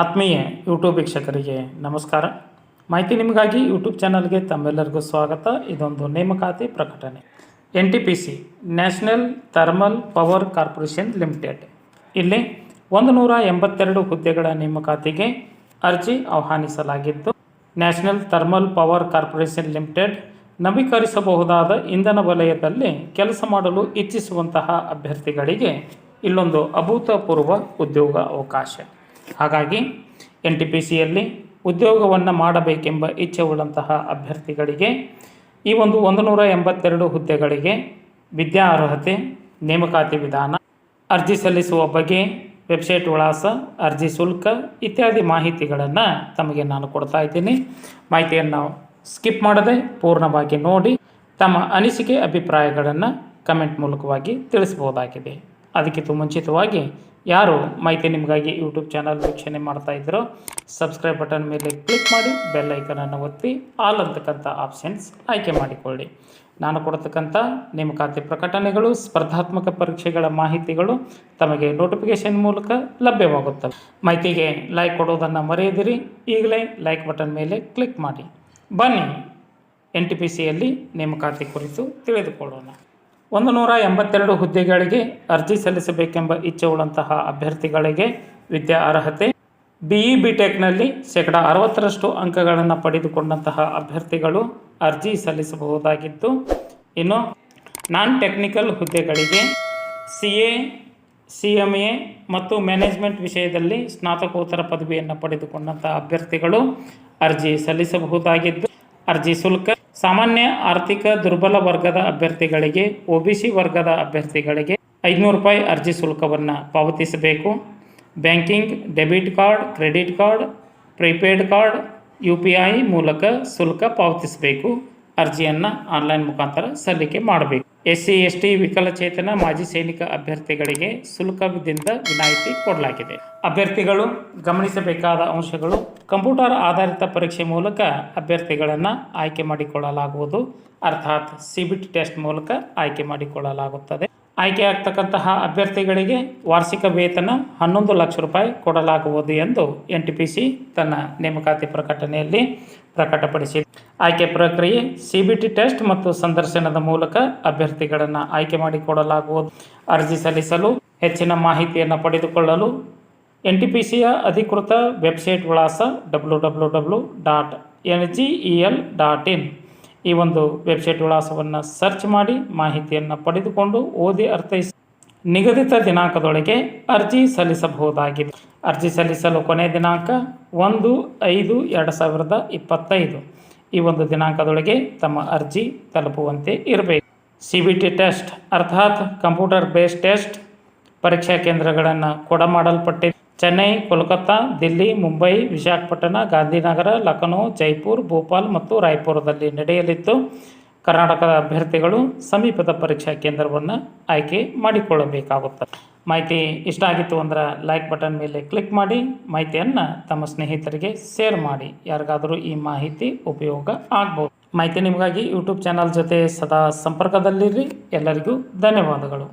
ಆತ್ಮೀಯ ಯೂಟ್ಯೂಬ್ ವೀಕ್ಷಕರಿಗೆ ನಮಸ್ಕಾರ. ಮಾಹಿತಿ ನಿಮಗಾಗಿ ಯೂಟ್ಯೂಬ್ ಚಾನಲ್ಗೆ ತಮ್ಮೆಲ್ಲರಿಗೂ ಸ್ವಾಗತ. ಇದೊಂದು ನೇಮಕಾತಿ ಪ್ರಕಟಣೆ. N T P C national thermal power corporation limited ಇಲ್ಲಿ ಒಂದು ನೂರ ಎಂಬತ್ತೆರಡು ಹುದ್ದೆಗಳ ನೇಮಕಾತಿಗೆ ಅರ್ಜಿ ಆಹ್ವಾನಿಸಲಾಗಿದ್ದು national thermal power corporation limited ನವೀಕರಿಸಬಹುದಾದ ಇಂಧನ ವಲಯದಲ್ಲಿ ಕೆಲಸ ಮಾಡಲು ಇಚ್ಛಿಸುವಂತಹ ಅಭ್ಯರ್ಥಿಗಳಿಗೆ ಇಲ್ಲೊಂದು ಅಭೂತಪೂರ್ವ ಉದ್ಯೋಗ ಅವಕಾಶ ಹಾಗಾಗಿ ಎನ್ ಟಿ ಪಿ ಸಿಯಲ್ಲಿ ಉದ್ಯೋಗವನ್ನು ಮಾಡಬೇಕೆಂಬ ಇಚ್ಛೆ ಉಳ್ಳಂತಹ ಅಭ್ಯರ್ಥಿಗಳಿಗೆ ಈ ಒಂದು ಒಂದು ನೂರ ಎಂಬತ್ತೆರಡು ಹುದ್ದೆಗಳಿಗೆ ವಿದ್ಯಾ ಅರ್ಹತೆ ನೇಮಕಾತಿ ವಿಧಾನ, ಅರ್ಜಿ ಸಲ್ಲಿಸುವ ಬಗ್ಗೆ ವೆಬ್ಸೈಟ್ ವಿಳಾಸ, ಅರ್ಜಿ ಶುಲ್ಕ ಇತ್ಯಾದಿ ಮಾಹಿತಿಗಳನ್ನು ತಮಗೆ ನಾನು ಕೊಡ್ತಾ ಇದ್ದೀನಿ. ಮಾಹಿತಿಯನ್ನು ಸ್ಕಿಪ್ ಮಾಡದೆ ಪೂರ್ಣವಾಗಿ ನೋಡಿ, ತಮ್ಮ ಅನಿಸಿಕೆ, ಅಭಿಪ್ರಾಯಗಳನ್ನು ಕಮೆಂಟ್ ಮೂಲಕವಾಗಿ ತಿಳಿಸ್ಬೋದಾಗಿದೆ ಅದಕ್ಕಿಂತ ಮುಂಚಿತವಾಗಿ ಯಾರು ಮಾಹಿತಿ ನಿಮಗಾಗಿ ಯೂಟ್ಯೂಬ್ ಚಾನಲ್ ವೀಕ್ಷಣೆ ಮಾಡ್ತಾ ಸಬ್ಸ್ಕ್ರೈಬ್ ಬಟನ್ ಮೇಲೆ ಕ್ಲಿಕ್ ಮಾಡಿ ಬೆಲ್ ಐಕನನ್ನು ಒತ್ತಿ ಆಲ್ ಅಂತಕ್ಕಂಥ ಆಪ್ಷನ್ಸ್ ಆಯ್ಕೆ ಮಾಡಿಕೊಳ್ಳಿ. ನಾನು ಕೊಡ್ತಕ್ಕಂಥ ನೇಮಕಾತಿ ಪ್ರಕಟಣೆಗಳು, ಸ್ಪರ್ಧಾತ್ಮಕ ಪರೀಕ್ಷೆಗಳ ಮಾಹಿತಿಗಳು ತಮಗೆ ನೋಟಿಫಿಕೇಶನ್ ಮೂಲಕ ಲಭ್ಯವಾಗುತ್ತವೆ. ಮಾಹಿತಿಗೆ ಲೈಕ್ ಕೊಡೋದನ್ನು ಮರೆಯದಿರಿ, ಈಗಲೇ ಲೈಕ್ ಬಟನ್ ಮೇಲೆ ಕ್ಲಿಕ್ ಮಾಡಿ. ಬನ್ನಿ ಎನ್ ಟಿ ಪಿ ಸಿಯಲ್ಲಿ ನೇಮಕಾತಿ ಕುರಿತು ತಿಳಿದುಕೊಳ್ಳೋಣ. ಒಂದು ನೂರ ಎಂಬತ್ತೆರಡು ಹುದ್ದೆಗಳಿಗೆ ಅರ್ಜಿ ಸಲ್ಲಿಸಬೇಕೆಂಬ ಇಚ್ಛೆ ಉಳ್ಳಂತಹ ಅಭ್ಯರ್ಥಿಗಳಿಗೆ ವಿದ್ಯಾ ಅರ್ಹತೆ. ಬಿ ಇ ಬಿ ಟೆಕ್ನಲ್ಲಿ ಶೇಕಡ ಅರವತ್ತರಷ್ಟು ಅಂಕಗಳನ್ನು ಪಡೆದುಕೊಂಡಂತಹ ಅಭ್ಯರ್ಥಿಗಳು ಅರ್ಜಿ ಸಲ್ಲಿಸಬಹುದಾಗಿದ್ದು ಇನ್ನು ನಾನ್ ಟೆಕ್ನಿಕಲ್ ಹುದ್ದೆಗಳಿಗೆ C A C M A ಮತ್ತು ಮ್ಯಾನೇಜ್ಮೆಂಟ್ ವಿಷಯದಲ್ಲಿ ಸ್ನಾತಕೋತ್ತರ ಪದವಿಯನ್ನು ಪಡೆದುಕೊಂಡಂತಹ ಅಭ್ಯರ್ಥಿಗಳು ಅರ್ಜಿ ಸಲ್ಲಿಸಬಹುದಾಗಿದ್ದು, ಅರ್ಜಿ ಶುಲ್ಕ ಸಾಮಾನ್ಯ ಆರ್ಥಿಕ ದುರ್ಬಲ ವರ್ಗದ ಅಭ್ಯರ್ಥಿಗಳಿಗೆ, ಒ ವರ್ಗದ ಅಭ್ಯರ್ಥಿಗಳಿಗೆ ಐದುನೂರು ರೂಪಾಯಿ ಅರ್ಜಿ ಶುಲ್ಕವನ್ನು ಪಾವತಿಸಬೇಕು. Banking, debit card, credit card, prepaid card, you ಮೂಲಕ ಶುಲ್ಕ ಪಾವತಿಸಬೇಕು. ಅರ್ಜಿಯನ್ನು ಆನ್ಲೈನ್ ಮುಖಾಂತರ ಸಲ್ಲಿಕೆ ಮಾಡಬೇಕು. ಎಸ್ ಸಿ ಎಸ್ ಟಿ ವಿಕಲಚೇತನ ಮಾಜಿ ಸೈನಿಕ ಅಭ್ಯರ್ಥಿಗಳಿಗೆ ಶುಲ್ಕದಿಂದ ವಿನಾಯಿತಿ ಕೊಡಲಾಗಿದೆ. ಅಭ್ಯರ್ಥಿಗಳು ಗಮನಿಸಬೇಕಾದ ಅಂಶಗಳು, ಕಂಪ್ಯೂಟರ್ ಆಧಾರಿತ ಪರೀಕ್ಷೆ ಮೂಲಕ ಅಭ್ಯರ್ಥಿಗಳನ್ನು ಆಯ್ಕೆ ಮಾಡಿಕೊಳ್ಳಲಾಗುವುದು. ಅರ್ಥಾತ್ ಸಿ ಟೆಸ್ಟ್ ಮೂಲಕ ಆಯ್ಕೆ ಮಾಡಿಕೊಳ್ಳಲಾಗುತ್ತದೆ. ಆಯ್ಕೆ ಆಗ್ತಕ್ಕಂತಹ ಅಭ್ಯರ್ಥಿಗಳಿಗೆ ವಾರ್ಷಿಕ ವೇತನ ಹನ್ನೊಂದು ಲಕ್ಷ ರೂಪಾಯಿ ಕೊಡಲಾಗುವುದು ಎಂದು ಎನ್ ತನ್ನ ನೇಮಕಾತಿ ಪ್ರಕಟಣೆಯಲ್ಲಿ ಪ್ರಕಟಪಡಿಸಿದೆ. ಆಯ್ಕೆ ಪ್ರಕ್ರಿಯೆ, ಸಿ ಬಿ ಟಿ ಟೆಸ್ಟ್ ಮತ್ತು ಸಂದರ್ಶನದ ಮೂಲಕ ಅಭ್ಯರ್ಥಿಗಳನ್ನು ಆಯ್ಕೆ ಮಾಡಿಕೊಡಲಾಗುವುದು. ಅರ್ಜಿ ಸಲ್ಲಿಸಲು ಹೆಚ್ಚಿನ ಮಾಹಿತಿಯನ್ನು ಪಡೆದುಕೊಳ್ಳಲು ಎನ್ ಟಿ ಪಿ ಸಿಯ ಅಧಿಕೃತ ವೆಬ್ಸೈಟ್ ವಿಳಾಸ W W W dot N G E L dot in. ಈ ಒಂದು ವೆಬ್ಸೈಟ್ ವಿಳಾಸವನ್ನು ಸರ್ಚ್ ಮಾಡಿ ಮಾಹಿತಿಯನ್ನು ಪಡೆದುಕೊಂಡು ಓದಿ ಅರ್ಥೈಸಿ. ನಿಗದಿತ ದಿನಾಂಕದೊಳಗೆ ಅರ್ಜಿ ಸಲ್ಲಿಸಬಹುದಾಗಿದೆ. ಅರ್ಜಿ ಸಲ್ಲಿಸಲು ಕೊನೆಯ ದಿನಾಂಕ ಒಂದು ಐದು ಎರಡು ಸಾವಿರದ ಇಪ್ಪತ್ತೈದು. ಈ ಒಂದು ದಿನಾಂಕದೊಳಗೆ ತಮ್ಮ ಅರ್ಜಿ ತಲುಪುವಂತೆ ಇರಬೇಕು. ಸಿ ಬಿ ಟಿ ಟೆಸ್ಟ್ ಅರ್ಥಾತ್ ಕಂಪ್ಯೂಟರ್ ಬೇಸ್ಡ್ ಟೆಸ್ಟ್ ಪರೀಕ್ಷಾ ಕೇಂದ್ರಗಳನ್ನು ಕೊಡಮಾಡಲ್ಪಟ್ಟಿದೆ ಚೆನ್ನೈ, ಕೋಲ್ಕತ್ತಾ, ದಿಲ್ಲಿ, ಮುಂಬೈ, ವಿಶಾಖಪಟ್ಟಣ, ಗಾಂಧಿನಗರ, ಲಖನೌ, ಜೈಪುರ್, ಭೋಪಾಲ್ ಮತ್ತು ರಾಯ್ಪುರದಲ್ಲಿ ನಡೆಯಲಿದ್ದು ಕರ್ನಾಟಕದ ಅಭ್ಯರ್ಥಿಗಳು ಸಮೀಪದ ಪರೀಕ್ಷಾ ಕೇಂದ್ರವನ್ನು ಆಯ್ಕೆ ಮಾಡಿಕೊಳ್ಳಬೇಕಾಗುತ್ತದೆ. ಮಾಹಿತಿ ಇಷ್ಟ ಆಗಿತ್ತು ಅಂದ್ರೆ ಲೈಕ್ ಬಟನ್ ಮೇಲೆ ಕ್ಲಿಕ್ ಮಾಡಿ ಮಾಹಿತಿಯನ್ನು ತಮ್ಮ ಸ್ನೇಹಿತರಿಗೆ ಶೇರ್ ಮಾಡಿ. ಯಾರಿಗಾದರೂ ಈ ಮಾಹಿತಿ ಉಪಯೋಗ ಆಗ್ಬೋದು. ಮಾಹಿತಿ ನಿಮಗಾಗಿ ಯೂಟ್ಯೂಬ್ ಚಾನಲ್ ಜೊತೆ ಸದಾ ಸಂಪರ್ಕದಲ್ಲಿರಿ. ಎಲ್ಲರಿಗೂ ಧನ್ಯವಾದಗಳು.